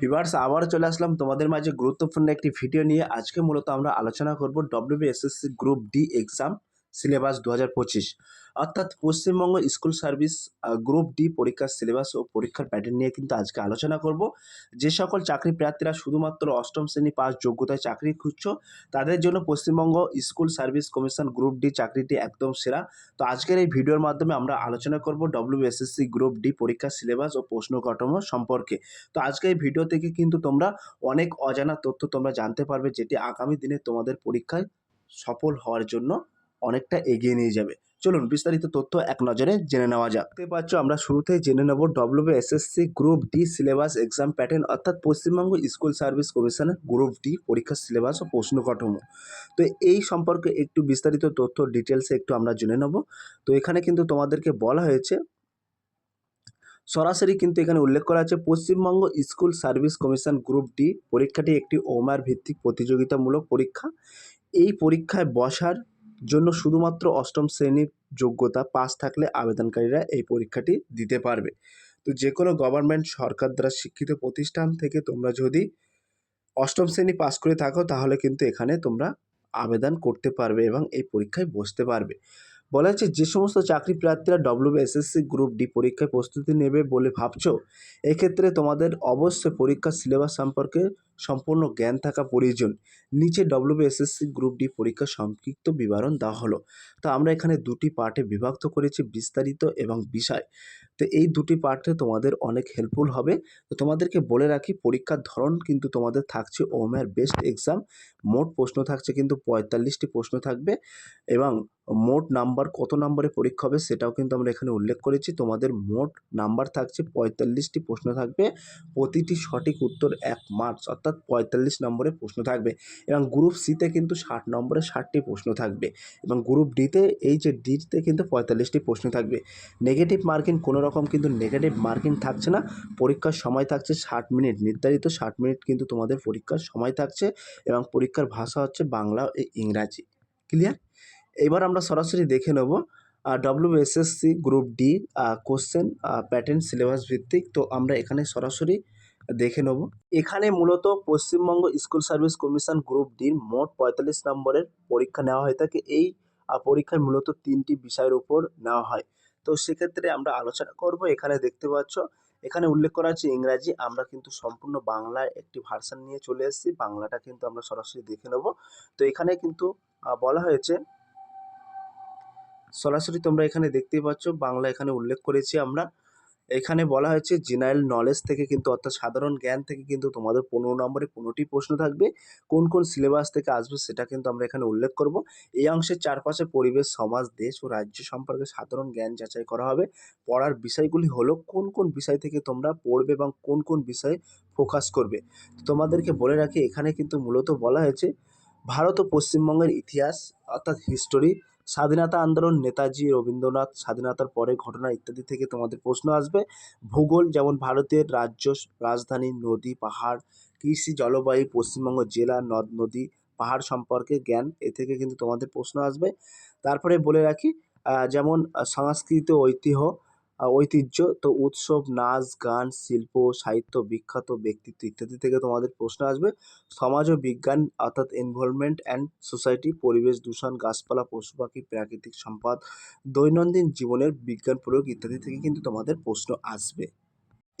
Viewers আবার চলে আসলাম তোমাদের মাঝে গুরুত্বপূর্ণ একটি ভিডিও নিয়ে। আজকে মূলত আমরা আলোচনা করব WBSSC group D exam syllabus দু হাজার পঁচিশ। অর্থাৎ Paschimbanga school service group D পরীক্ষার সিলেবাস ও পরীক্ষার প্যাটার্ন নিয়ে কিন্তু আজকে আলোচনা করব। যে সকল চাকরি প্রার্থীরা শুধুমাত্র অষ্টম শ্রেণি পাস যোগ্যতায় চাকরি খুঁজছো, তাদের জন্য Paschimbanga school service commission group D চাকরিটি একদম সেরা। তো আজকের এই ভিডিওর মাধ্যমে আমরা আলোচনা করব ডব্লিউবিএসএসসি গ্রুপ ডি পরীক্ষার সিলেবাস ও প্রশ্ন কাঠামো সম্পর্কে। তো আজকে এই ভিডিও থেকে কিন্তু তোমরা অনেক অজানা তথ্য তোমরা জানতে পারবে, যেটি আগামী দিনে তোমাদের পরীক্ষায় সফল হওয়ার জন্য। অনেকটা এগিয়ে নিয়ে যাবে। চলুন বিস্তারিত তথ্য এক নজরে জেনে নেওয়া যাক। দেখতে পাচ্ছ, আমরা শুরুতেই জেনে নেব WBSSC group D syllabus exam pattern অর্থাৎ পশ্চিমবঙ্গ স্কুল সার্ভিস কমিশনের গ্রুপ ডি পরীক্ষার সিলেবাস ও প্রশ্ন কাঠামো। তো এই সম্পর্কে একটু বিস্তারিত তথ্য ডিটেলসে একটু আমরা জেনে নেব। তো এখানে কিন্তু তোমাদেরকে বলা হয়েছে, সরাসরি কিন্তু এখানে উল্লেখ করা আছে, Paschimbanga school service commission group D পরীক্ষাটি একটি ওমার ভিত্তিক প্রতিযোগিতামূলক পরীক্ষা। এই পরীক্ষায় বসার জন্য শুধুমাত্র অষ্টম শ্রেণির যোগ্যতা পাস থাকলে আবেদনকারীরা এই পরীক্ষাটি দিতে পারবে। তো যে কোনো গভর্নমেন্ট সরকার দ্বারা শিক্ষিত প্রতিষ্ঠান থেকে তোমরা যদি অষ্টম শ্রেণি পাস করে থাকো, তাহলে কিন্তু এখানে তোমরা আবেদন করতে পারবে এবং এই পরীক্ষায় বসতে পারবে। বলা হচ্ছে, যে সমস্ত চাকরি প্রার্থীরা ডব্লিউবিএসএসসি গ্রুপ ডি পরীক্ষায় প্রস্তুতি নেবে বলে ভাবছ? এক্ষেত্রে তোমাদের অবশ্যই পরীক্ষার সিলেবাস সম্পর্কে সম্পূর্ণ জ্ঞান থাকা প্রয়োজন। নিচে ডব্লিউবিএসএসসি গ্রুপ ডি পরীক্ষা সংক্ষিপ্ত বিবরণ দেওয়া হলো। তো আমরা এখানে দুটি পার্টে বিভক্ত করেছি বিস্তারিত এবং বিষয়। তো এই দুটি পার্টে তোমাদের অনেক হেল্পফুল হবে। তো তোমাদেরকে বলে রাখি, পরীক্ষার ধরন কিন্তু তোমাদের থাকছে ওমের বেস্ট এক্সাম মোট প্রশ্ন থাকছে কিন্তু পঁয়তাল্লিশটি প্রশ্ন থাকবে এবং মোট নাম্বার কত নম্বরে পরীক্ষা হবে সেটাও কিন্তু আমরা এখানে উল্লেখ করেছি। তোমাদের মোট নাম্বার থাকছে পঁয়তাল্লিশটি প্রশ্ন থাকবে। প্রতিটি সঠিক উত্তর এক মার্কস অর্থাৎ পঁয়তাল্লিশ নম্বরে প্রশ্ন থাকবে এবং গ্রুপ সিতে কিন্তু ষাট নম্বরে ষাটটি প্রশ্ন থাকবে এবং গ্রুপ ডিতে এই যে ডিতে কিন্তু পঁয়তাল্লিশটি প্রশ্ন থাকবে। নেগেটিভ মার্কিং কোনো রকম কিন্তু নেগেটিভ মার্কিং থাকছে না। পরীক্ষার সময় থাকছে ষাট মিনিট। নির্ধারিত ষাট মিনিট কিন্তু তোমাদের পরীক্ষার সময় থাকছে এবং পরীক্ষার ভাষা হচ্ছে বাংলা ও ইংরাজি। ক্লিয়ার এবার আমরা সরাসরি দেখে নেব WSSC group D question pattern syllabus ভিত্তিক। তো আমরা এখানে সরাসরি দেখে নেব। এখানে মূলত Paschimbanga school service commission group ডির মোট পঁয়তাল্লিশ নম্বরের পরীক্ষা নেওয়া হয়ে থাকে। এই পরীক্ষায় মূলত তিনটি বিষয়ের উপর নেওয়া হয়। তো সেক্ষেত্রে আমরা আলোচনা করব। এখানে দেখতে পাচ্ছ, এখানে উল্লেখ করা আছে ইংরাজি। আমরা কিন্তু সম্পূর্ণ বাংলায় একটি ভার্সান নিয়ে চলে এসেছি। বাংলাটা কিন্তু আমরা সরাসরি দেখে নেব। তো এখানে কিন্তু বলা হয়েছে, সরাসরি তোমরা এখানে দেখতেই পাচ্ছ, বাংলা এখানে উল্লেখ করেছি আমরা। এখানে বলা হয়েছে জেনারেল নলেজ থেকে কিন্তু অর্থাৎ সাধারণ জ্ঞান থেকে কিন্তু তোমাদের পনেরো নম্বরে পনেরোটি প্রশ্ন থাকবে। কোন কোন সিলেবাস থেকে আসবে সেটা কিন্তু আমরা এখানে উল্লেখ করব। এই অংশের চারপাশে পরিবেশ, সমাজ, দেশ ও রাজ্য সম্পর্কে সাধারণ জ্ঞান যাচাই করা হবে। পড়ার বিষয়গুলি হলো, কোন কোন বিষয় থেকে তোমরা পড়বে এবং কোন কোন বিষয়ে ফোকাস করবে। তোমাদেরকে বলে রাখি, এখানে কিন্তু মূলত বলা হয়েছে, ভারত ও পশ্চিমবঙ্গের ইতিহাস অর্থাৎ হিস্টোরি স্বাধীনতা আন্দোলন, নেতাজি, রবীন্দ্রনাথ, স্বাধীনতার পরে ঘটনা ইত্যাদি থেকে তোমাদের প্রশ্ন আসবে। ভূগোল, যেমন ভারতের রাজ্য রাজধানী নদী, পাহাড়, কৃষি, জলবায়ু, পশ্চিমবঙ্গ জেলা, নদ, নদী, পাহাড় সম্পর্কে জ্ঞান, এ থেকে কিন্তু তোমাদের প্রশ্ন আসবে। তারপরে বলে রাখি যেমন সংস্কৃত ঐতিহ্য ঐতিহ্য। তো উৎসব, নাচ, গান, শিল্প, সাহিত্য, বিখ্যাত ব্যক্তিত্ব ইত্যাদি থেকে তোমাদের প্রশ্ন আসবে। সমাজ ও বিজ্ঞান অর্থাৎ এনভায়রনমেন্ট অ্যান্ড সোসাইটি পরিবেশ, দূষণ, গাছপালা, পশু পাখি, প্রাকৃতিক সম্পদ, দৈনন্দিন জীবনের বিজ্ঞান প্রয়োগ ইত্যাদি থেকে কিন্তু তোমাদের প্রশ্ন আসবে।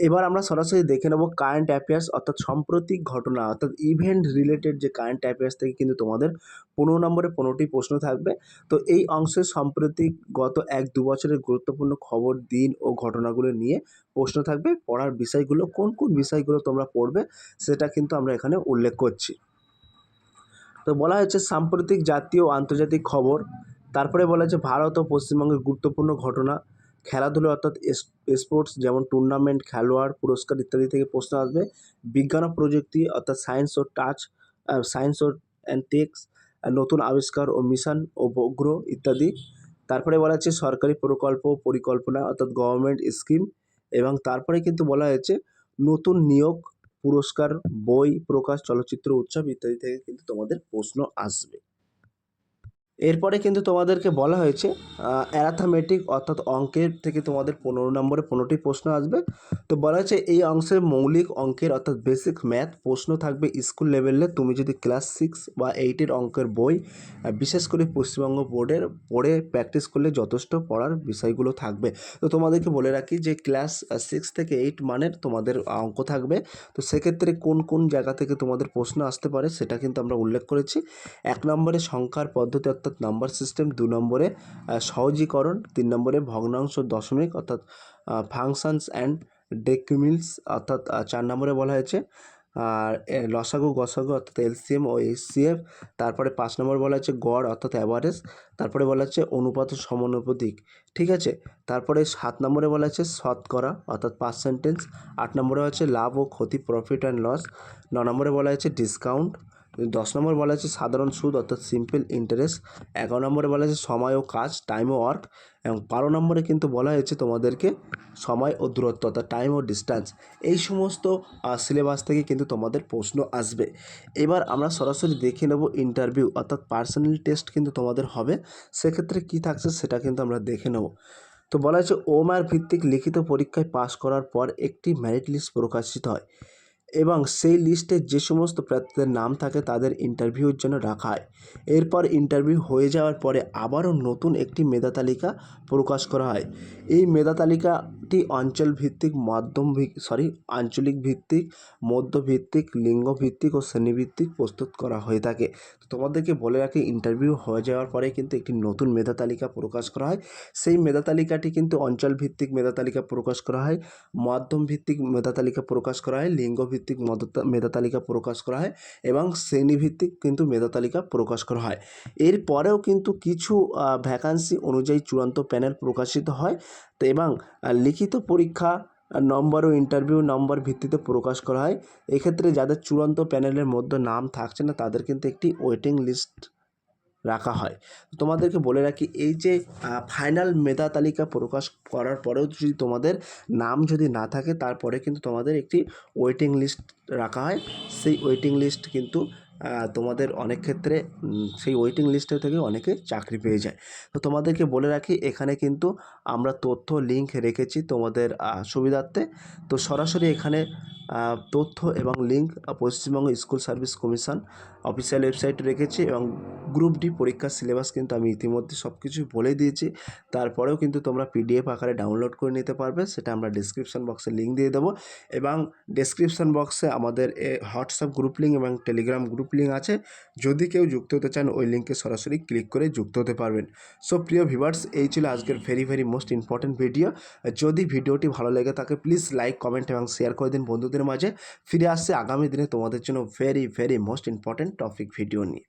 এবার আমরা সরাসরি দেখে নেব কারেন্ট অ্যাফেয়ার্স অর্থাৎ সাম্প্রতিক ঘটনা, অর্থাৎ ইভেন্ট রিলেটেড যে কারেন্ট অ্যাফেয়ার্স থেকে কিন্তু তোমাদের পনেরো নম্বরে পনেরোটি প্রশ্ন থাকবে। তো এই অংশে সাম্প্রতিক গত এক দু বছরের গুরুত্বপূর্ণ খবর, দিন ও ঘটনাগুলো নিয়ে প্রশ্ন থাকবে। পড়ার বিষয়গুলো, কোন কোন বিষয়গুলো তোমরা পড়বে সেটা কিন্তু আমরা এখানে উল্লেখ করছি। তো বলা হয়েছে সাম্প্রতিক জাতীয় আন্তর্জাতিক খবর, তারপরে বলা হয়েছে ভারত ও পশ্চিমবঙ্গের গুরুত্বপূর্ণ ঘটনা খেলাধুলো অর্থাৎ স্পোর্টস যেমন টুর্নামেন্ট খেলোয়াড়, পুরস্কার ইত্যাদি থেকে প্রশ্ন আসবে। বিজ্ঞান ও প্রযুক্তি অর্থাৎ সায়েন্স ও টাচ সায়েন্স ও অ্যান্ড টেক্স নতুন আবিষ্কার ও মিশন ও বগ্র ইত্যাদি। তারপরে বলা হচ্ছে সরকারি প্রকল্প পরিকল্পনা অর্থাৎ গভর্নমেন্ট স্কিম এবং তারপরে কিন্তু বলা হয়েছে নতুন নিয়োগ, পুরস্কার, বই, প্রকাশ, চলচ্চিত্র, উৎসব ইত্যাদি থেকে কিন্তু তোমাদের প্রশ্ন আসবে। এরপরে কিন্তু তোমাদেরকে বলা হয়েছে অ্যারাথমেটিক অর্থাৎ অঙ্কের থেকে তোমাদের পনেরো নম্বরে পনেরোটি প্রশ্ন আসবে। তো বলা হয়েছে, এই অংশের মৌলিক অঙ্কের অর্থাৎ বেসিক ম্যাথ প্রশ্ন থাকবে স্কুল লেভেলে তুমি যদি ক্লাস সিক্স বা এইটের অঙ্কের বই বিশেষ করে পশ্চিমবঙ্গ বোর্ডের পড়ে প্র্যাকটিস করলে যথেষ্ট পড়ার বিষয়গুলো থাকবে। তো তোমাদেরকে বলে রাখি যে ক্লাস সিক্স থেকে এইট মানের তোমাদের অঙ্ক থাকবে। তো সেক্ষেত্রে কোন কোন জায়গা থেকে তোমাদের প্রশ্ন আসতে পারে সেটা কিন্তু আমরা উল্লেখ করেছি। এক নম্বরে সংখ্যার পদ্ধতি অর্থাৎ নাম্বার সিস্টেম দু নম্বরে সহজীকরণ, তিন নম্বরে ভগ্নাংশ দশমিক, অর্থাৎ ফাংশনস অ্যান্ড ডেকিমিলস, অর্থাৎ চার নম্বরে বলা হয়েছে। আর লসাগু, গসাগু, অর্থাৎ এলসিএম ও এইচসিএফ। তারপরে পাঁচ নম্বর বলা হচ্ছে গড়, অর্থাৎ অ্যাভারেজ। তারপরে বলা হচ্ছে অনুপাত সমানুপাতিক। ঠিক আছে? তারপরে সাত নম্বরে বলা হচ্ছে শতকরা, অর্থাৎ পার্সেন্টেজ। আট নম্বরে হচ্ছে লাভ ও ক্ষতি, প্রফিট অ্যান্ড লস। ন নম্বরে বলা হচ্ছে ডিসকাউন্ট। দশ নম্বর বলা হচ্ছে সাধারণ সুদ, অর্থাৎ সিম্পল ইন্টারেস্ট এগারো নম্বরে বলা হচ্ছে সময় ও কাজ টাইম ও ওয়ার্ক এবং বারো নম্বরে কিন্তু বলা হয়েছে তোমাদেরকে সময় ও দূরত্ব, অর্থাৎ টাইম ও ডিস্ট্যান্স এই সমস্ত সিলেবাস থেকে কিন্তু তোমাদের প্রশ্ন আসবে। এবার আমরা সরাসরি দেখে নেব ইন্টারভিউ অর্থাৎ পার্সোনাল টেস্ট কিন্তু তোমাদের হবে। সেক্ষেত্রে কী থাকছে সেটা কিন্তু আমরা দেখে নেব। তো বলা হয়েছে ওমার ভিত্তিক লিখিত পরীক্ষায় পাশ করার পর একটি মেরিট লিস্ট প্রকাশিত হয়। এবং সেই লিস্টে যে সমস্ত প্রার্থীদের নাম থাকে তাদের ইন্টারভিউর জন্য রাখা হয়। এরপর ইন্টারভিউ হয়ে যাওয়ার পরে আবারও নতুন একটি মেধা তালিকা প্রকাশ করা হয়। এই মেধা তালিকাটি অঞ্চল ভিত্তিক মাধ্যম সরি আঞ্চলিক ভিত্তিক মধ্যভিত্তিক লিঙ্গ ভিত্তিক ও শ্রেণীভিত্তিক প্রস্তুত করা হয়ে থাকে। তোমাদেরকে বলে রাখি ইন্টারভিউ হয়ে যাওয়ার পরে কিন্তু একটি নতুন মেধা তালিকা প্রকাশ করা হয়। সেই মেধা তালিকাটি কিন্তু অঞ্চল ভিত্তিক মেধা তালিকা প্রকাশ করা হয় মাধ্যম ভিত্তিক মেধা তালিকা প্রকাশ করা হয় লিঙ্গ ভিত্তিক মেধা তালিকা প্রকাশ করা হয় এবং শ্রেণীভিত্তিক কিন্তু মেধা তালিকা প্রকাশ করা হয়। এরপরেও কিন্তু কিছু ভ্যাকান্সি অনুযায়ী চূড়ান্ত প্যানেল প্রকাশিত হয় তো এবং লিখিত পরীক্ষা নম্বর ও ইন্টারভিউ নম্বর ভিত্তিতে প্রকাশ করা হয়। এক্ষেত্রে যাদের চূড়ান্ত প্যানেলের মধ্যে নাম থাকছে না তাদের কিন্তু একটি ওয়েটিং লিস্ট রাখা হয়। তোমাদেরকে বলে রাখি, এই যে ফাইনাল মেধা তালিকা প্রকাশ করার পরেও যদি তোমাদের নাম যদি না থাকে, তারপরে কিন্তু তোমাদের একটি ওয়েটিং লিস্ট রাখা হয়। সেই ওয়েটিং লিস্ট কিন্তু তোমাদের অনেক ক্ষেত্রে সেই ওয়েটিং লিস্টে থেকে অনেকে চাকরি পেয়ে যায়। তো তোমাদেরকে বলে রাখি, এখানে কিন্তু আমরা তথ্য লিঙ্ক রেখেছি তোমাদের সুবিধার্থে। তো সরাসরি এখানে তথ্য এবং link Paschimbanga school service commission official ওয়েবসাইটে রেখেছি এবং গ্রুপ ডি পরীক্ষার সিলেবাস কিন্তু আমি ইতিমধ্যে সব কিছু বলে দিয়েছি। তারপরেও কিন্তু তোমরা পিডিএফ আকারে ডাউনলোড করে নিতে পারবে, সেটা আমরা ডিসক্রিপশন বক্সে লিঙ্ক দিয়ে দেবো। এবং ডেসক্রিপশন বক্সে আমাদের এ হোয়াটসঅ্যাপ গ্রুপ লিঙ্ক এবং টেলিগ্রাম গ্রুপ লিঙ্ক আছে। যদি কেউ যুক্ত হতে চান, ওই লিঙ্কে সরাসরি ক্লিক করে যুক্ত হতে পারবেন। সো প্রিয় ভিভার্স এই ছিল আজকের very very most important video যদি ভিডিওটি ভালো লেগে থাকে প্লিজ লাইক কমেন্ট এবং শেয়ার করে দিন বন্ধুদের মাঝে। ফিরে আসছে আগামী দিনে তোমাদের জন্য very very most important topic video নিয়ে।